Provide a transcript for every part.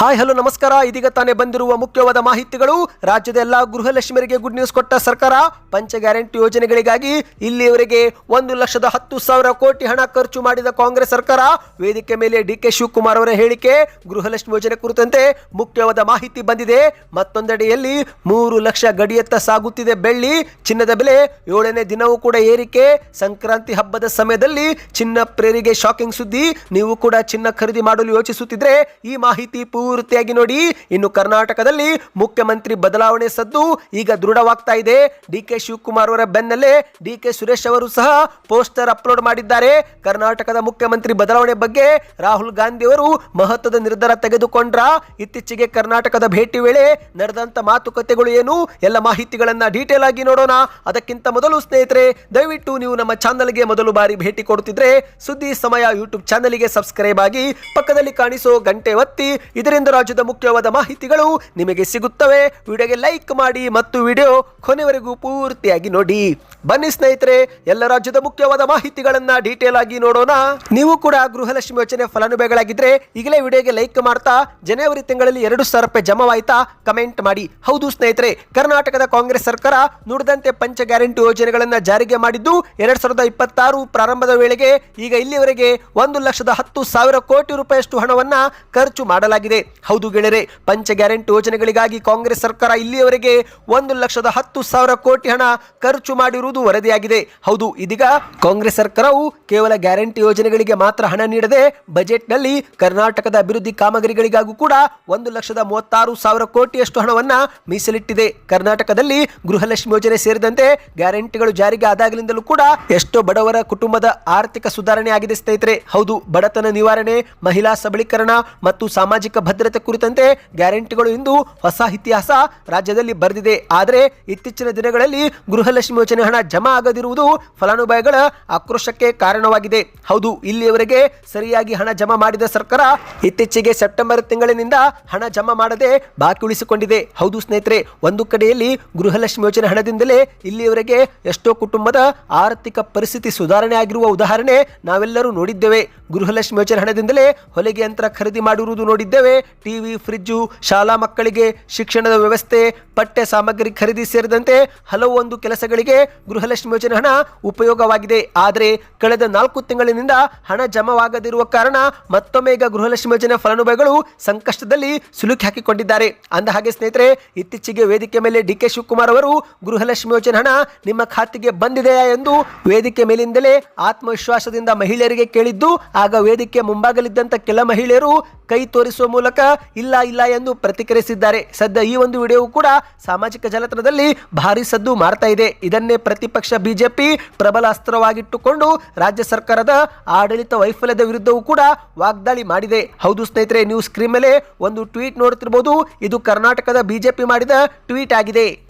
Hi, hello, ನಮಸ್ಕಾರ. ಇದೀಗ ತಾನೇ ಬಂದಿರುವ ಮುಖ್ಯವಾದ ಮಾಹಿತಿಗಳು. ರಾಜ್ಯದ ಎಲ್ಲಾ ಗೃಹಲಕ್ಷ್ಮಿಯರಿಗೆ ಗುಡ್ ನ್ಯೂಸ್ ಕೊಟ್ಟ ಸರ್ಕಾರ ಪಂಚ ಗ್ಯಾರಂಟಿ ಯೋಜನೆಗಳಿಗಾಗಿ ಇಲ್ಲಿಯವರೆಗೆ ಒಂದು ಲಕ್ಷದ ಹತ್ತು ಸಾವಿರ ಕೋಟಿ ಹಣ ಖರ್ಚು ಮಾಡಿದ ಕಾಂಗ್ರೆಸ್ ಸರ್ಕಾರ. ವೇದಿಕೆ ಮೇಲೆ ಡಿ ಕೆ ಶಿವಕುಮಾರ್ ಅವರ ಹೇಳಿಕೆ. ಗೃಹಲಕ್ಷ್ಮಿ ಯೋಜನೆ ಕುರಿತಂತೆ ಮುಖ್ಯವಾದ ಮಾಹಿತಿ ಬಂದಿದೆ. ಮತ್ತೊಂದೆಡೆಯಲ್ಲಿ ಮೂರು ಲಕ್ಷ ಗಡಿಯತ್ತ ಸಾಗುತ್ತಿದೆ ಬೆಳ್ಳಿ. ಚಿನ್ನದ ಬೆಲೆ ಏಳನೇ ದಿನವೂ ಕೂಡ ಏರಿಕೆ. ಸಂಕ್ರಾಂತಿ ಹಬ್ಬದ ಸಮಯದಲ್ಲಿ ಚಿನ್ನ ಪ್ರೇರಿಗೆ ಶಾಕಿಂಗ್ ಸುದ್ದಿ. ನೀವು ಕೂಡ ಚಿನ್ನ ಖರೀದಿ ಮಾಡಲು ಯೋಚಿಸುತ್ತಿದ್ರೆ ಈ ಮಾಹಿತಿ ಪೂರ್ತಿಯಾಗಿ ನೋಡಿ. ಇನ್ನು ಕರ್ನಾಟಕದಲ್ಲಿ ಮುಖ್ಯಮಂತ್ರಿ ಬದಲಾವಣೆ ಸದ್ದು ಈಗ ದೃಢವಾಗ್ತಾ ಇದೆ. ಡಿ ಕೆ ಶಿವಕುಮಾರ್ ಅವರ ಬೆನ್ನಲ್ಲೇ ಡಿ ಕೆ ಸುರೇಶ್ ಅವರು ಸಹ ಪೋಸ್ಟರ್ ಅಪ್ಲೋಡ್ ಮಾಡಿದ್ದಾರೆ. ಕರ್ನಾಟಕದ ಮುಖ್ಯಮಂತ್ರಿ ಬದಲಾವಣೆ ಬಗ್ಗೆ ರಾಹುಲ್ ಗಾಂಧಿ ಅವರು ಮಹತ್ವದ ನಿರ್ಧಾರ ತೆಗೆದುಕೊಂಡ್ರ? ಇತ್ತೀಚೆಗೆ ಕರ್ನಾಟಕದ ಭೇಟಿ ವೇಳೆ ನಡೆದಂತ ಮಾತುಕತೆಗಳು ಏನು? ಎಲ್ಲ ಮಾಹಿತಿಗಳನ್ನ ಡೀಟೇಲ್ ಆಗಿ ನೋಡೋಣ. ಅದಕ್ಕಿಂತ ಮೊದಲು ಸ್ನೇಹಿತರೆ, ದಯವಿಟ್ಟು ನೀವು ನಮ್ಮ ಚಾನಲ್ಗೆ ಮೊದಲು ಬಾರಿ ಭೇಟಿ ಕೊಡುತ್ತಿದ್ರೆ ಸುದ್ದಿ ಸಮಯ ಯೂಟ್ಯೂಬ್ ಚಾನಲ್ಗೆ ಸಬ್ಸ್ಕ್ರೈಬ್ ಆಗಿ ಪಕ್ಕದಲ್ಲಿ ಕಾಣಿಸೋ ಗಂಟೆ ಒತ್ತಿ. ಇದರಿಂದ ರಾಜ್ಯದ ಮುಖ್ಯವಾದ ಮಾಹಿತಿಗಳು ನಿಮಗೆ ಸಿಗುತ್ತವೆ. ವಿಡಿಯೋಗೆ ಲೈಕ್ ಮಾಡಿ ಮತ್ತು ವಿಡಿಯೋ ಕೊನೆವರೆಗೂ ಪೂರ್ತಿಯಾಗಿ ನೋಡಿ. ಬನ್ನಿ ಸ್ನೇಹಿತರೆ, ಎಲ್ಲ ರಾಜ್ಯದ ಮುಖ್ಯವಾದ ಮಾಹಿತಿಗಳನ್ನ ಡೀಟೇಲ್ ಆಗಿ ನೋಡೋಣ. ನೀವು ಕೂಡ ಗೃಹಲಕ್ಷ್ಮಿ ಯೋಜನೆ ಫಲಾನುಭವಿಗಳಾಗಿದ್ರೆ ಈಗಲೇ ವಿಡಿಯೋಗೆ ಲೈಕ್ ಮಾಡ್ತಾ, ಜನವರಿ ತಿಂಗಳಲ್ಲಿ ಎರಡು ಸಾವಿರ ರೂಪಾಯಿ ಜಮಾವಾಯ್ತಾ ಕಮೆಂಟ್ ಮಾಡಿ. ಹೌದು ಸ್ನೇಹಿತರೆ, ಕರ್ನಾಟಕದ ಕಾಂಗ್ರೆಸ್ ಸರ್ಕಾರ ನುಡಿದಂತೆ ಪಂಚ ಗ್ಯಾರಂಟಿ ಯೋಜನೆಗಳನ್ನ ಜಾರಿಗೆ ಮಾಡಿದ್ದು ಎರಡ್ ಸಾವಿರದ ಇಪ್ಪತ್ತಾರು ಪ್ರಾರಂಭದ ವೇಳೆಗೆ ಈಗ ಇಲ್ಲಿವರೆಗೆ ಒಂದು ಲಕ್ಷದ ಹತ್ತು ಸಾವಿರ ಕೋಟಿ ರೂಪಾಯಿಯಷ್ಟು ಹಣವನ್ನ ಖರ್ಚು ಮಾಡಲಾಗಿದೆ. ಹೌದು ಗೆಳೆಯರೆ, ಪಂಚ ಗ್ಯಾರಂಟಿ ಯೋಜನೆಗಳಿಗಾಗಿ ಕಾಂಗ್ರೆಸ್ ಸರ್ಕಾರ ಇಲ್ಲಿಯವರೆಗೆ ಒಂದು ಲಕ್ಷದ ಹತ್ತು ಸಾವಿರ ಕೋಟಿ ಹಣ ಖರ್ಚು ಮಾಡಿರುವುದು ವರದಿಯಾಗಿದೆ. ಹೌದು, ಇದೀಗ ಕಾಂಗ್ರೆಸ್ ಸರ್ಕಾರವು ಕೇವಲ ಗ್ಯಾರಂಟಿ ಯೋಜನೆಗಳಿಗೆ ಮಾತ್ರ ಹಣ ನೀಡದೆ ಬಜೆಟ್ನಲ್ಲಿ ಕರ್ನಾಟಕದ ಅಭಿವೃದ್ಧಿ ಕಾಮಗಾರಿಗಳಿಗಾಗೂ ಕೂಡ ಒಂದು ಲಕ್ಷದ ಮೂವತ್ತಾರು ಸಾವಿರ ಕೋಟಿಯಷ್ಟು ಹಣವನ್ನು ಮೀಸಲಿಟ್ಟಿದೆ. ಕರ್ನಾಟಕದಲ್ಲಿ ಗೃಹಲಕ್ಷ್ಮಿ ಯೋಜನೆ ಸೇರಿದಂತೆ ಗ್ಯಾರಂಟಿಗಳು ಜಾರಿಗೆ ಆದಾಗಲಿಂದಲೂ ಕೂಡ ಎಷ್ಟೋ ಬಡವರ ಕುಟುಂಬದ ಆರ್ಥಿಕ ಸುಧಾರಣೆ ಆಗಿದೆ ಸ್ನೇಹಿತರೆ. ಹೌದು, ಬಡತನ ನಿವಾರಣೆ, ಮಹಿಳಾ ಸಬಲೀಕರಣ ಮತ್ತು ಸಾಮಾಜಿಕ ಭದ್ರತೆ ಕುರಿತಂತೆ ಗ್ಯಾರಂಟಿಗಳು ಇಂದು ಹೊಸ ಇತಿಹಾಸ ರಾಜ್ಯದಲ್ಲಿ ಬರೆದಿದೆ. ಆದರೆ ಇತ್ತೀಚಿನ ದಿನಗಳಲ್ಲಿ ಗೃಹಲಕ್ಷ್ಮಿ ಯೋಜನೆ ಹಣ ಜಮಾ ಆಗದಿರುವುದು ಫಲಾನುಭವಿಗಳ ಆಕ್ರೋಶಕ್ಕೆ ಕಾರಣವಾಗಿದೆ. ಹೌದು, ಇಲ್ಲಿಯವರೆಗೆ ಸರಿಯಾಗಿ ಹಣ ಜಮಾ ಮಾಡಿದ ಸರ್ಕಾರ ಇತ್ತೀಚೆಗೆ ಸೆಪ್ಟೆಂಬರ್ ತಿಂಗಳಿನಿಂದ ಹಣ ಜಮಾ ಮಾಡದೆ ಬಾಕಿ ಉಳಿಸಿಕೊಂಡಿದೆ. ಹೌದು ಸ್ನೇಹಿತರೆ, ಒಂದು ಕಡೆಯಲ್ಲಿ ಗೃಹಲಕ್ಷ್ಮಿ ಯೋಜನೆ ಹಣದಿಂದಲೇ ಇಲ್ಲಿಯವರೆಗೆ ಎಷ್ಟೋ ಕುಟುಂಬದ ಆರ್ಥಿಕ ಪರಿಸ್ಥಿತಿ ಸುಧಾರಣೆ ಆಗಿರುವ ಉದಾಹರಣೆ ನಾವೆಲ್ಲರೂ ನೋಡಿದ್ದೇವೆ. ಗೃಹಲಕ್ಷ್ಮಿ ಯೋಜನೆ ಹಣದಿಂದಲೇ ಹೊಲಿಗೆ ಯಂತ್ರ ಖರೀದಿ ಮಾಡಿರುವುದು ನೋಡಿದ್ದೇವೆ. ಟಿವಿ ಫ್ರಿಜ್ಜು ಶಾಲಾ ಮಕ್ಕಳಿಗೆ ಶಿಕ್ಷಣದ ವ್ಯವಸ್ಥೆ, ಪಠ್ಯ ಸಾಮಗ್ರಿ ಖರೀದಿ ಸೇರಿದಂತೆ ಹಲವು ಒಂದು ಕೆಲಸಗಳಿಗೆ ಗೃಹಲಕ್ಷ್ಮಿ ಯೋಜನೆ ಹಣ ಉಪಯೋಗವಾಗಿದೆ. ಆದರೆ ಕಳೆದ ನಾಲ್ಕು ತಿಂಗಳಿನಿಂದ ಹಣ ಜಮವಾಗದಿರುವ ಕಾರಣ ಮತ್ತೊಮ್ಮೆ ಈಗ ಗೃಹಲಕ್ಷ್ಮಿ ಯೋಜನೆ ಫಲಾನುಭವಿಗಳು ಸಂಕಷ್ಟದಲ್ಲಿ ಸಿಲುಕಿ ಹಾಕಿಕೊಂಡಿದ್ದಾರೆ. ಅಂದ ಹಾಗೆ ಸ್ನೇಹಿತರೆ, ಇತ್ತೀಚೆಗೆ ವೇದಿಕೆ ಮೇಲೆ ಡಿ ಕೆ ಶಿವಕುಮಾರ್ ಅವರು ಗೃಹಲಕ್ಷ್ಮಿ ಯೋಜನೆ ಹಣ ನಿಮ್ಮ ಖಾತೆಗೆ ಬಂದಿದೆಯಾ ಎಂದು ವೇದಿಕೆ ಮೇಲಿಂದಲೇ ಆತ್ಮವಿಶ್ವಾಸದಿಂದ ಮಹಿಳೆಯರಿಗೆ ಕೇಳಿದ್ದು, ಆಗ ವೇದಿಕೆ ಮುಂಭಾಗಲಿದ್ದಂತ ಕೆಲ ಮಹಿಳೆಯರು ಕೈ ತೋರಿಸುವ ಮೂಲಕ ಇಲ್ಲ ಇಲ್ಲ ಎಂದು ಪ್ರತಿಕ್ರಿಯಿಸಿದ್ದಾರೆ. ಸದ್ಯ ಈ ಒಂದು ವಿಡಿಯೋ ಕೂಡ ಸಾಮಾಜಿಕ ಜಾಲತಾಣದಲ್ಲಿ ಭಾರಿ ಸದ್ದು ಮಾಡ್ತಾ ಇದೆ. ಇದನ್ನೇ ಪ್ರತಿಪಕ್ಷ ಬಿಜೆಪಿ ಪ್ರಬಲ ಅಸ್ತ್ರವಾಗಿಟ್ಟುಕೊಂಡು ರಾಜ್ಯ ಸರ್ಕಾರದ ಆಡಳಿತ ವೈಫಲ್ಯದ ವಿರುದ್ಧವೂ ಕೂಡ ವಾಗ್ದಾಳಿ ಮಾಡಿದೆ. ಹೌದು ಸ್ನೇಹಿತರೆ, ನೀವು ಸ್ಕ್ರೀನ್ ಮೇಲೆ ಒಂದು ಟ್ವೀಟ್ ನೋಡುತ್ತಿರಬಹುದು. ಇದು ಕರ್ನಾಟಕದ ಬಿಜೆಪಿ ಮಾಡಿದ ಟ್ವೀಟ್ ಆಗಿದೆ.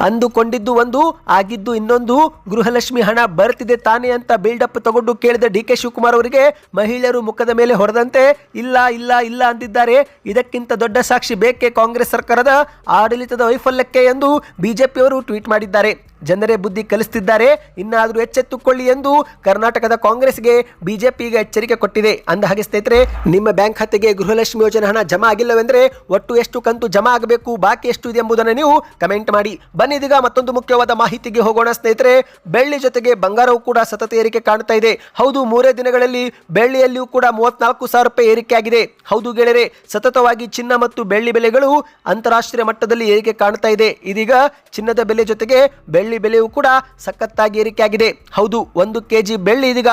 ಅಂದುಕೊಂಡಿದ್ದು ಒಂದು, ಆಗಿದ್ದು ಇನ್ನೊಂದು. ಗೃಹಲಕ್ಷ್ಮಿ ಹಣ ಬರ್ತಿದೆ ತಾನೇ ಅಂತ ಬಿಲ್ಡಪ್ ತಗೊಂಡು ಕೇಳಿದ ಡಿ ಕೆ ಶಿವಕುಮಾರ್ ಅವರಿಗೆ, ಮಹಿಳೆಯರು ಮುಖದ ಮೇಲೆ ಹೊರದಂತೆ, ಇಲ್ಲ ಇಲ್ಲ ಇಲ್ಲ ಅಂದಿದ್ದಾರೆ. ಇದಕ್ಕಿಂತ ದೊಡ್ಡ ಸಾಕ್ಷಿ ಬೇಕೇ ಕಾಂಗ್ರೆಸ್ ಸರ್ಕಾರದ ಆಡಳಿತದ ವೈಫಲ್ಯಕ್ಕೆ ಎಂದು ಬಿಜೆಪಿಯವರು ಟ್ವೀಟ್ ಮಾಡಿದ್ದಾರೆ. ಜನರೇ ಬುದ್ಧಿ ಕಲಿಸ್ತಿದ್ದಾರೆ. ಇನ್ನಾದರೂ ಎಚ್ಚೆತ್ತುಕೊಳ್ಳಿ ಎಂದು ಕರ್ನಾಟಕದ ಕಾಂಗ್ರೆಸ್ಗೆ ಬಿಜೆಪಿಗೆ ಎಚ್ಚರಿಕೆ ಕೊಟ್ಟಿದೆ. ಅಂದ ಹಾಗೆ ಸ್ನೇಹಿತರೆ, ನಿಮ್ಮ ಬ್ಯಾಂಕ್ ಖಾತೆಗೆ ಗೃಹಲಕ್ಷ್ಮಿ ಯೋಜನೆ ಹಣ ಜಮಾ ಆಗಿಲ್ಲವೆಂದರೆ ಒಟ್ಟು ಎಷ್ಟು ಕಂತು ಜಮಾ ಆಗಬೇಕು, ಬಾಕಿ ಎಷ್ಟು ಇದೆ ಎಂಬುದನ್ನು ನೀವು ಕಮೆಂಟ್ ಮಾಡಿ. ಬನ್ನಿದೀಗ ಮತ್ತೊಂದು ಮುಖ್ಯವಾದ ಮಾಹಿತಿಗೆ ಹೋಗೋಣ ಸ್ನೇಹಿತರೆ. ಬೆಳ್ಳಿ ಜೊತೆಗೆ ಬಂಗಾರವು ಕೂಡ ಸತತ ಏರಿಕೆ ಕಾಣ್ತಾ ಇದೆ. ಹೌದು, ಮೂರೇ ದಿನಗಳಲ್ಲಿ ಬೆಳ್ಳಿಯಲ್ಲಿಯೂ ಕೂಡ ಮೂವತ್ನಾಲ್ಕು ಸಾವಿರ ರೂಪಾಯಿ ಏರಿಕೆ ಆಗಿದೆ. ಹೌದು ಗೆಳೆಯರೆ, ಸತತವಾಗಿ ಚಿನ್ನ ಮತ್ತು ಬೆಳ್ಳಿ ಬೆಲೆಗಳು ಅಂತಾರಾಷ್ಟ್ರೀಯ ಮಟ್ಟದಲ್ಲಿ ಏರಿಕೆ ಕಾಣ್ತಾ ಇದೆ. ಇದೀಗ ಚಿನ್ನದ ಬೆಲೆ ಜೊತೆಗೆ ಬೆಳ್ಳಿ ಬೆಲೆಯೂ ಕೂಡ ಸಖತ್ತಾಗಿ ಏರಿಕೆಯಾಗಿದೆ. ಹೌದು, ಒಂದು ಕೆಜಿ ಬೆಳ್ಳಿ ಇದೀಗ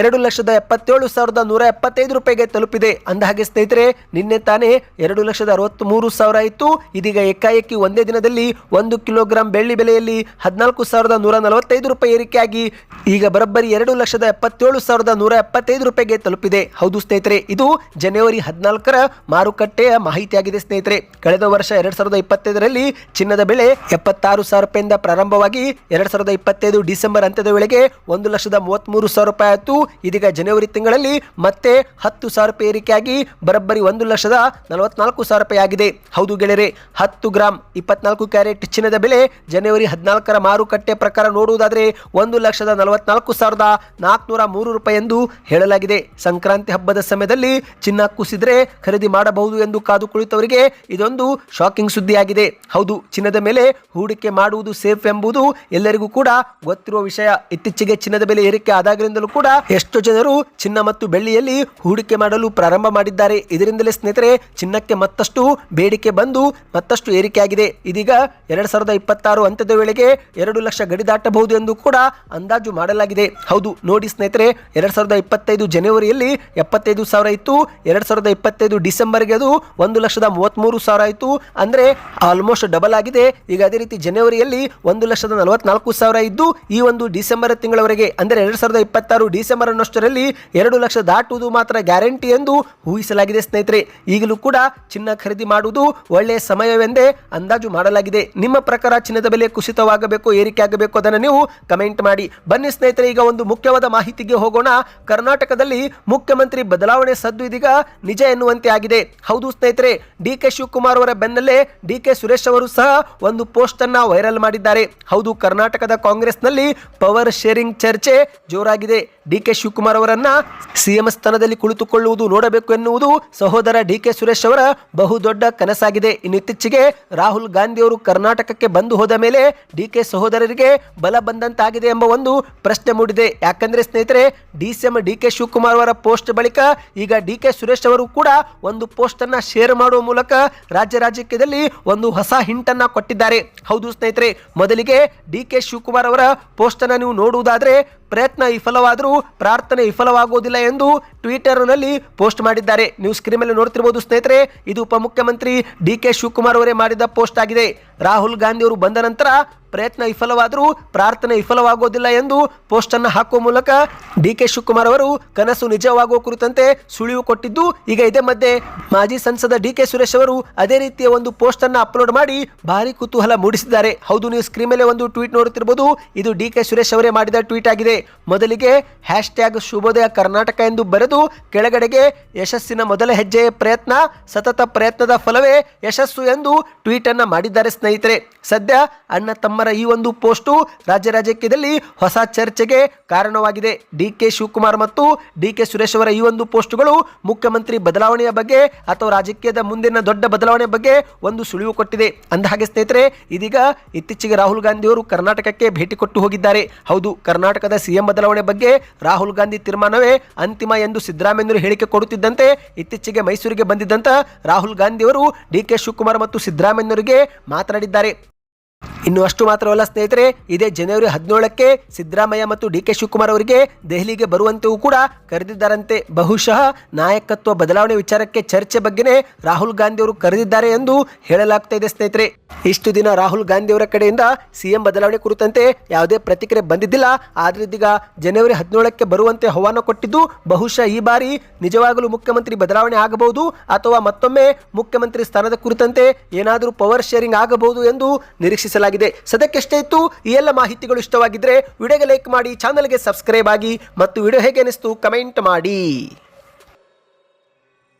ಎರಡು ಲಕ್ಷದ ಎಪ್ಪತ್ತೇಳು ಸಾವಿರದ ನೂರ ಎಪ್ಪತ್ತೈದು ರೂಪಾಯಿಗೆ ತಲುಪಿದೆ. ಅಂದಹಾಗೆ ಸ್ನೇಹಿತರೆ, ನಿನ್ನೆ ತಾನೇ ಎರಡು ಲಕ್ಷದ ಅರವತ್ತ್ ಮೂರು ಸಾವಿರ ಇತ್ತು. ಇದೀಗ ಏಕಾಏಕಿ ಒಂದೇ ದಿನದಲ್ಲಿ ಒಂದು ಕಿಲೋಗ್ರಾಂ ಬೆಳ್ಳಿ ಬೆಲೆಯಲ್ಲಿ ಹದಿನಾಲ್ಕು ಸಾವಿರದ ನೂರ ನಲವತ್ತೈದು ರೂಪಾಯಿ ಏರಿಕೆಯಾಗಿ ಈಗ ಬರೋಬ್ಬರಿ ಎರಡು ಲಕ್ಷದ ಎಪ್ಪತ್ತೇಳು ಸಾವಿರದ ನೂರ ಎಪ್ಪತ್ತೈದು ರೂಪಾಯಿಗೆ ತಲುಪಿದೆ. ಹೌದು ಸ್ನೇಹಿತರೆ, ಇದು ಜನವರಿ ಹದಿನಾಲ್ಕರ ಮಾರುಕಟ್ಟೆಯ ಮಾಹಿತಿಯಾಗಿದೆ ಸ್ನೇಹಿತರೆ. ಕಳೆದ ವರ್ಷ ಎರಡ್ ಸಾವಿರದ ಇಪ್ಪತ್ತೈದರಲ್ಲಿ ಚಿನ್ನದ ಬೆಲೆ ಎಪ್ಪತ್ತಾರು ಸಾವಿರ ರೂಪಾಯಿಂದ ಪ್ರಾರಂಭವಾಗಿ ಜನವರಿಯಲ್ಲಿ ಎರಡ್ ಸಾವಿರದ ಇಪ್ಪತ್ತೈದು ಡಿಸೆಂಬರ್ ಅಂತ್ಯದ ವೇಳೆಗೆ ಒಂದು ಲಕ್ಷದ ಮೂವತ್ಮೂರು ಸಾವಿರ ರೂಪಾಯಿ ಆಯಿತು. ಇದೀಗ ಜನವರಿ ತಿಂಗಳಲ್ಲಿ ಮತ್ತೆ ಹತ್ತು ಸಾವಿರ ರೂಪಾಯಿ ಏರಿಕೆಯಾಗಿ ಬರೋಬ್ಬರಿ ಒಂದು ಲಕ್ಷದ ನಲವತ್ನಾಲ್ಕು ಸಾವಿರ ರೂಪಾಯಿ ಆಗಿದೆ. ಹೌದು ಗೆಳೆಯರೆ, ಹತ್ತು ಗ್ರಾಮ್ ಇಪ್ಪತ್ನಾಲ್ಕು ಕ್ಯಾರೆಟ್ ಚಿನ್ನದ ಬೆಲೆ ಜನವರಿ ಹದಿನಾಲ್ಕರ ಮಾರುಕಟ್ಟೆ ಪ್ರಕಾರ ನೋಡುವುದಾದರೆ ಒಂದು ಲಕ್ಷದ ನಲವತ್ನಾಲ್ಕು ಸಾವಿರದ ನಾಲ್ಕುನೂರ ಮೂರು ರೂಪಾಯಿ ಎಂದು ಹೇಳಲಾಗಿದೆ. ಸಂಕ್ರಾಂತಿ ಹಬ್ಬದ ಸಮಯದಲ್ಲಿ ಚಿನ್ನ ಕುಸಿದ್ರೆ ಖರೀದಿ ಮಾಡಬಹುದು ಎಂದು ಕಾದು ಕುಳಿತವರಿಗೆ ಇದೊಂದು ಶಾಕಿಂಗ್ ಸುದ್ದಿಯಾಗಿದೆ. ಹೌದು, ಚಿನ್ನದ ಮೇಲೆ ಹೂಡಿಕೆ ಮಾಡುವುದು ಸೇಫ್ ಎಂಬುದು ಎಲ್ಲರಿಗೂ ಕೂಡ ಗೊತ್ತಿರುವ ವಿಷಯ ಇತ್ತೀಚೆಗೆ ಚಿನ್ನದ ಬೆಲೆ ಏರಿಕೆ ಆದಾಗಲಿಂದಲೂ ಕೂಡ ಎಷ್ಟು ಜನರು ಚಿನ್ನ ಮತ್ತು ಬೆಳ್ಳಿಯಲ್ಲಿ ಹೂಡಿಕೆ ಮಾಡಲು ಪ್ರಾರಂಭ ಮಾಡಿದ್ದಾರೆ. ಇದರಿಂದಲೇ ಸ್ನೇಹಿತರೆ, ಚಿನ್ನಕ್ಕೆ ಮತ್ತಷ್ಟು ಬೇಡಿಕೆ ಬಂದು ಮತ್ತಷ್ಟು ಏರಿಕೆಯಾಗಿದೆ. ಇದೀಗ ಎರಡ್ ಸಾವಿರದ ಇಪ್ಪತ್ತಾರು ಅಂತ್ಯದ ವೇಳೆಗೆ ಎರಡು ಲಕ್ಷ ಗಡಿ ದಾಟಬಹುದು ಎಂದು ಕೂಡ ಅಂದಾಜು ಮಾಡಲಾಗಿದೆ. ಹೌದು, ನೋಡಿ ಸ್ನೇಹಿತರೆ, ಎರಡ್ ಸಾವಿರದ ಇಪ್ಪತ್ತೈದು ಜನವರಿಯಲ್ಲಿ ಎಪ್ಪತ್ತೈದು ಸಾವಿರ ಇತ್ತು. ಎರಡ್ ಸಾವಿರದ ಇಪ್ಪತ್ತೈದು ಡಿಸೆಂಬರ್ಗೆ ಅದು ಒಂದು ಲಕ್ಷದ ಮೂವತ್ತ್ಮೂರು ಸಾವಿರ ಆಯಿತು. ಅಂದ್ರೆ ಆಲ್ಮೋಸ್ಟ್ ಡಬಲ್ ಆಗಿದೆ. ಈಗ ಅದೇ ರೀತಿ ಜನವರಿಯಲ್ಲಿ ಒಂದು ಲಕ್ಷದ ನಲವತ್ನಾಲ್ಕು ಸಾವಿರ ಇದ್ದು, ಈ ಒಂದು ಡಿಸೆಂಬರ್ ತಿಂಗಳವರೆಗೆ, ಅಂದರೆ ಎರಡು ಸಾವಿರದ ಇಪ್ಪತ್ತಾರು ಡಿಸೆಂಬರ್ ಅನ್ನೋಷ್ಟರಲ್ಲಿ ಎರಡು ಲಕ್ಷ ದಾಟುವುದು ಮಾತ್ರ ಗ್ಯಾರಂಟಿ ಎಂದು ಊಹಿಸಲಾಗಿದೆ ಸ್ನೇಹಿತರೆ. ಈಗಲೂ ಕೂಡ ಚಿನ್ನ ಖರೀದಿ ಮಾಡುವುದು ಒಳ್ಳೆಯ ಸಮಯವೆಂದೇ ಅಂದಾಜು ಮಾಡಲಾಗಿದೆ. ನಿಮ್ಮ ಪ್ರಕಾರ ಚಿನ್ನದ ಬೆಲೆ ಕುಸಿತವಾಗಬೇಕು, ಏರಿಕೆ ಆಗಬೇಕು ಅದನ್ನು ನೀವು ಕಮೆಂಟ್ ಮಾಡಿ. ಬನ್ನಿ ಸ್ನೇಹಿತರೆ, ಈಗ ಒಂದು ಮುಖ್ಯವಾದ ಮಾಹಿತಿಗೆ ಹೋಗೋಣ. ಕರ್ನಾಟಕದಲ್ಲಿ ಮುಖ್ಯಮಂತ್ರಿ ಬದಲಾವಣೆ ಸದ್ದು ಇದೀಗ ನಿಜ ಎನ್ನುವಂತೆ ಆಗಿದೆ. ಹೌದು ಸ್ನೇಹಿತರೆ, ಡಿ ಕೆ ಶಿವಕುಮಾರ್ ಅವರ ಬೆನ್ನಲ್ಲೇ ಡಿ ಕೆ ಸುರೇಶ್ ಅವರು ಸಹ ಒಂದು ಪೋಸ್ಟ್ ಅನ್ನ ವೈರಲ್ ಮಾಡಿದ್ದಾರೆ. ಕರ್ನಾಟಕದ ಕಾಂಗ್ರೆಸ್ನಲ್ಲಿ ಪವರ್ ಶೇರಿಂಗ್ ಚರ್ಚೆ ಜೋರಾಗಿದೆ. ಡಿ ಕೆ ಶಿವಕುಮಾರ್ ಅವರನ್ನ ಸಿಎಂ ಸ್ಥಾನದಲ್ಲಿ ಕುಳಿತುಕೊಳ್ಳುವುದು ನೋಡಬೇಕು ಎನ್ನುವುದು ಸಹೋದರ ಡಿ ಕೆ ಸುರೇಶ್ ಅವರ ಬಹುದೊಡ್ಡ ಕನಸಾಗಿದೆ. ಇನ್ನಿತ್ತೀಚೆಗೆ ರಾಹುಲ್ ಗಾಂಧಿ ಅವರು ಕರ್ನಾಟಕಕ್ಕೆ ಬಂದು ಹೋದ ಮೇಲೆ ಡಿ ಕೆ ಸಹೋದರರಿಗೆ ಬಲ ಬಂದಂತಾಗಿದೆ ಎಂಬ ಒಂದು ಪ್ರಶ್ನೆ ಮೂಡಿದೆ. ಯಾಕಂದ್ರೆ ಸ್ನೇಹಿತರೆ D CM D K Shivakumar ಅವರ ಪೋಸ್ಟ್ ಬಳಿಕ ಈಗ ಡಿ ಕೆ ಸುರೇಶ್ ಅವರು ಕೂಡ ಒಂದು ಪೋಸ್ಟ್ ಅನ್ನ ಶೇರ್ ಮಾಡುವ ಮೂಲಕ ರಾಜ್ಯ ರಾಜಕೀಯದಲ್ಲಿ ಒಂದು ಹೊಸ ಹಿಂಟನ್ನ ಕೊಟ್ಟಿದ್ದಾರೆ. ಹೌದು ಸ್ನೇಹಿತರೆ, ಮೊದಲಿಗೆ ಡಿ ಕೆ ಶಿವಕುಮಾರ್ ಅವರ ಪೋಸ್ಟ್ ಅನ್ನ ನೀವು ನೋಡುವುದಾದ್ರೆ ಪ್ರಯತ್ನ ವಿಫಲವಾದರೂ ಪ್ರಾರ್ಥನೆ ವಿಫಲವಾಗುವುದಿಲ್ಲ ಎಂದು ಟ್ವಿಟರ್ನಲ್ಲಿ ಪೋಸ್ಟ್ ಮಾಡಿದ್ದಾರೆ. ನೀವು ಸ್ಕ್ರೀನ್ ಮೇಲೆ ನೋಡ್ತಿರ್ಬೋದು ಸ್ನೇಹಿತರೆ, ಇದು ಉಪಮುಖ್ಯಮಂತ್ರಿ ಡಿ ಕೆ ಶಿವಕುಮಾರ್ ಅವರೇ ಮಾಡಿದ ಪೋಸ್ಟ್ ಆಗಿದೆ. ರಾಹುಲ್ ಗಾಂಧಿ ಅವರು ಬಂದ ನಂತರ ಪ್ರಯತ್ನ ವಿಫಲವಾದರೂ ಪ್ರಾರ್ಥನೆ ವಿಫಲವಾಗುವುದಿಲ್ಲ ಎಂದು ಪೋಸ್ಟ್ ಅನ್ನು ಹಾಕುವ ಮೂಲಕ ಡಿ ಕೆ ಶಿವಕುಮಾರ್ ಅವರು ಕನಸು ನಿಜವಾಗುವ ಕುರಿತಂತೆ ಸುಳಿವು ಕೊಟ್ಟಿದ್ದು ಈಗ ಇದೇ ಮಧ್ಯೆ ಮಾಜಿ ಸಂಸದ ಡಿ ಕೆ ಸುರೇಶ್ ಅವರು ಅದೇ ರೀತಿಯ ಒಂದು ಪೋಸ್ಟ್ ಅನ್ನು ಅಪ್ಲೋಡ್ ಮಾಡಿ ಭಾರಿ ಕುತೂಹಲ ಮೂಡಿಸಿದ್ದಾರೆ. ಹೌದು, ನೀವು ಸ್ಕ್ರೀನ್ ಮೇಲೆ ಒಂದು ಟ್ವೀಟ್ ನೋಡುತ್ತಿರಬಹುದು ಇದು ಡಿ ಕೆ ಸುರೇಶ್ ಅವರೇ ಮಾಡಿದ ಟ್ವೀಟ್ ಆಗಿದೆ. ಮೊದಲಿಗೆ ಹ್ಯಾಶ್ ಟ್ಯಾಗ್ ಶುಭೋದಯ ಕರ್ನಾಟಕ ಎಂದು ಬರೆದು ಕೆಳಗಡೆಗೆ ಯಶಸ್ಸಿನ ಮೊದಲ ಹೆಜ್ಜೆಯ ಪ್ರಯತ್ನ, ಸತತ ಪ್ರಯತ್ನದ ಫಲವೇ ಯಶಸ್ಸು ಎಂದು ಟ್ವೀಟ್ ಅನ್ನ ಮಾಡಿದ್ದಾರೆ ಸ್ನೇಹಿತರೆ. ಸದ್ಯ ಅಣ್ಣ ತಮ್ಮರ ಈ ಒಂದು ಪೋಸ್ಟು ರಾಜ್ಯ ರಾಜಕೀಯದಲ್ಲಿ ಹೊಸ ಚರ್ಚೆಗೆ ಕಾರಣವಾಗಿದೆ. ಡಿ ಕೆ ಶಿವಕುಮಾರ್ ಮತ್ತು ಡಿ ಕೆ ಸುರೇಶ್ ಅವರ ಈ ಒಂದು ಪೋಸ್ಟ್ಗಳು ಮುಖ್ಯಮಂತ್ರಿ ಬದಲಾವಣೆಯ ಬಗ್ಗೆ ಅಥವಾ ರಾಜಕೀಯದ ಮುಂದಿನ ದೊಡ್ಡ ಬದಲಾವಣೆ ಬಗ್ಗೆ ಒಂದು ಸುಳಿವು ಕೊಟ್ಟಿದೆ. ಅಂದಹಾಗೆ ಸ್ನೇಹಿತರೆ, ಇದೀಗ ಇತ್ತೀಚೆಗೆ ರಾಹುಲ್ ಗಾಂಧಿಯವರು ಕರ್ನಾಟಕಕ್ಕೆ ಭೇಟಿ ಕೊಟ್ಟು ಹೋಗಿದ್ದಾರೆ. ಹೌದು, ಕರ್ನಾಟಕದ ಸಿಎಂ ಬದಲಾವಣೆ ಬಗ್ಗೆ ರಾಹುಲ್ ಗಾಂಧಿ ತೀರ್ಮಾನವೇ ಅಂತಿಮ ಎಂದು ಸಿದ್ದರಾಮಯ್ಯರು ಹೇಳಿಕೆ ಕೊಡುತ್ತಿದ್ದಂತೆ ಇತ್ತೀಚೆಗೆ ಮೈಸೂರಿಗೆ ಬಂದಿದ್ದಂತ ರಾಹುಲ್ ಗಾಂಧಿ ಅವರು ಡಿ ಕೆ ಶಿವಕುಮಾರ್ ಮತ್ತು ಸಿದ್ದರಾಮಯ್ಯರಿಗೆ ಮಾತನಾಡಿದ್ದಾರೆ. ಇನ್ನು ಅಷ್ಟು ಮಾತ್ರವಲ್ಲ ಸ್ನೇಹಿತರೆ, ಇದೇ ಜನವರಿ ಹದಿನೇಳಕ್ಕೆ ಸಿದ್ದರಾಮಯ್ಯ ಮತ್ತು ಡಿ ಕೆ ಶಿವಕುಮಾರ್ ಅವರಿಗೆ ದೆಹಲಿಗೆ ಬರುವಂತೆಯೂ ಕೂಡ ಕರೆದಿದ್ದಾರಂತೆ. ಬಹುಶಃ ನಾಯಕತ್ವ ಬದಲಾವಣೆ ವಿಚಾರಕ್ಕೆ ಚರ್ಚೆ ಬಗ್ಗೆನೇ ರಾಹುಲ್ ಗಾಂಧಿ ಅವರು ಕರೆದಿದ್ದಾರೆ ಎಂದು ಹೇಳಲಾಗ್ತಾ ಇದೆ ಸ್ನೇಹಿತರೆ. ಇಷ್ಟು ದಿನ ರಾಹುಲ್ ಗಾಂಧಿ ಅವರ ಕಡೆಯಿಂದ ಸಿಎಂ ಬದಲಾವಣೆ ಕುರಿತಂತೆ ಯಾವುದೇ ಪ್ರತಿಕ್ರಿಯೆ ಬಂದಿದ್ದಿಲ್ಲ. ಆದ್ರೆ ಇದೀಗ ಜನವರಿ ಹದಿನೇಳಕ್ಕೆ ಬರುವಂತೆ ಹವಾನ ಕೊಟ್ಟಿದ್ದು, ಬಹುಶಃ ಈ ಬಾರಿ ನಿಜವಾಗಲೂ ಮುಖ್ಯಮಂತ್ರಿ ಬದಲಾವಣೆ ಆಗಬಹುದು ಅಥವಾ ಮತ್ತೊಮ್ಮೆ ಮುಖ್ಯಮಂತ್ರಿ ಸ್ಥಾನದ ಕುರಿತಂತೆ ಏನಾದರೂ ಪವರ್ ಶೇರಿಂಗ್ ಆಗಬಹುದು ಎಂದು ನಿರೀಕ್ಷಿಸಲಾಗಿದೆ. ಸದ್ಯಕ್ಕೆಷ್ಟೇ ಇತ್ತು. ಈ ಎಲ್ಲ ಮಾಹಿತಿಗಳು ಇಷ್ಟವಾಗಿದ್ರೆ ವಿಡಿಯೋಗೆ ಲೈಕ್ ಮಾಡಿ, ಚಾನಲ್ಗೆ ಸಬ್ಸ್ಕ್ರೈಬ್ ಆಗಿ, ಮತ್ತು ವಿಡಿಯೋ ಹೇಗೆ ಅನಿಸ್ತು ಕಮೆಂಟ್ ಮಾಡಿ.